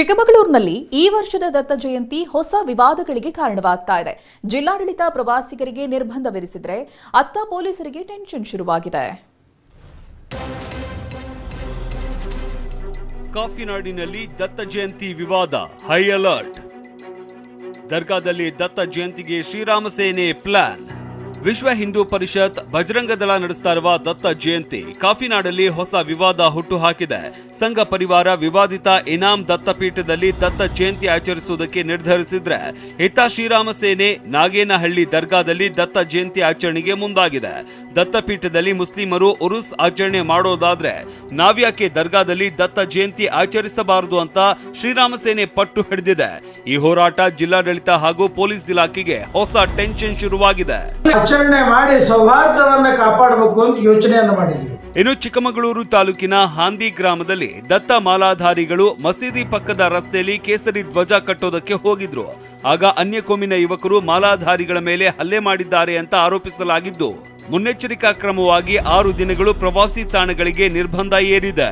ಚಿಕ್ಕಮಗಳೂರಿನಲ್ಲಿ ಈ ವರ್ಷದ ದತ್ತ ಜಯಂತಿ ಹೊಸ ವಿವಾದಗಳಿಗೆ ಕಾರಣವಾಗ್ತಾ ಇದೆ. ಜಿಲ್ಲಾಡಳಿತ ಪ್ರವಾಸಿಗರಿಗೆ ನಿರ್ಬಂಧ ವಿಧಿಸಿದ್ರೆ ಅತ್ತ ಪೊಲೀಸರಿಗೆ ಟೆನ್ಷನ್ ಶುರುವಾಗಿದೆ. ಕಾಫಿನಾಡಿನಲ್ಲಿ ದತ್ತ ಜಯಂತಿ ವಿವಾದ, ಹೈ ಅಲರ್ಟ್. ದರ್ಗಾದಲ್ಲಿ ದತ್ತ ಜಯಂತಿಗೆ ಶ್ರೀರಾಮ ಸೇನೆ ಪ್ಲಾನ್. ವಿಶ್ವ ಹಿಂದೂ ಪರಿಷತ್ ಬಜರಂಗ ದಳ ನಡೆಸ್ತಾ ಇರುವ ದತ್ತ ಜಯಂತಿ ಕಾಫಿನಾಡಲ್ಲಿ ಹೊಸ ವಿವಾದ ಹುಟ್ಟು ಹಾಕಿದೆ ಸಂಘ ಪರಿವಾರ ವಿವಾದಿತ ಇನಾಮ್ ದತ್ತಪೀಠದಲ್ಲಿ ದತ್ತ ಜಯಂತಿ ಆಚರಿಸುವುದಕ್ಕೆ ನಿರ್ಧರಿಸಿದ್ರೆ ಹಿತ ಶ್ರೀರಾಮ ಸೇನೆ ನಾಗೇನಹಳ್ಳಿ ದರ್ಗಾದಲ್ಲಿ ದತ್ತ ಜಯಂತಿ ಆಚರಣೆಗೆ ಮುಂದಾಗಿದೆ. ದತ್ತಪೀಠದಲ್ಲಿ ಮುಸ್ಲಿಮರು ಉರುಸ್ ಆಚರಣೆ ಮಾಡೋದಾದ್ರೆ ನಾವ್ಯಾಕೆ ದರ್ಗಾದಲ್ಲಿ ದತ್ತ ಜಯಂತಿ ಆಚರಿಸಬಾರದು ಅಂತ ಶ್ರೀರಾಮ ಸೇನೆ ಪಟ್ಟು ಹಿಡಿದಿದೆ. ಈ ಹೋರಾಟ ಜಿಲ್ಲಾಡಳಿತ ಹಾಗೂ ಪೊಲೀಸ್ ಇಲಾಖೆಗೆ ಹೊಸ ಟೆನ್ಷನ್ ಶುರುವಾಗಿದೆ. ಆಚರಣೆ ಮಾಡಿ ಸೌಹಾರ್ದವನ್ನ ಕಾಪಾಡಬೇಕು ಅಂತ ಯೋಚನೆಯನ್ನು ಮಾಡಿದ್ವಿ. ಇನ್ನು ಚಿಕ್ಕಮಗಳೂರು ತಾಲೂಕಿನ ಹಾಂದಿ ಗ್ರಾಮದಲ್ಲಿ ದತ್ತ ಮಾಲಾಧಾರಿಗಳು ಮಸೀದಿ ಪಕ್ಕದ ರಸ್ತೆಯಲ್ಲಿ ಕೇಸರಿ ಧ್ವಜ ಕಟ್ಟೋದಕ್ಕೆ ಹೋಗಿದ್ರು. ಆಗ ಅನ್ಯ ಕೋಮಿನ ಯುವಕರು ಮಾಲಾಧಾರಿಗಳ ಮೇಲೆ ಹಲ್ಲೆ ಮಾಡಿದ್ದಾರೆ ಅಂತ ಆರೋಪಿಸಲಾಗಿದ್ದು. ಮುನ್ನೆಚ್ಚರಿಕಾ ಕ್ರಮವಾಗಿ ಆರು ದಿನಗಳು ಪ್ರವಾಸಿ ತಾಣಗಳಿಗೆ ನಿರ್ಬಂಧ ಏರಿದೆ.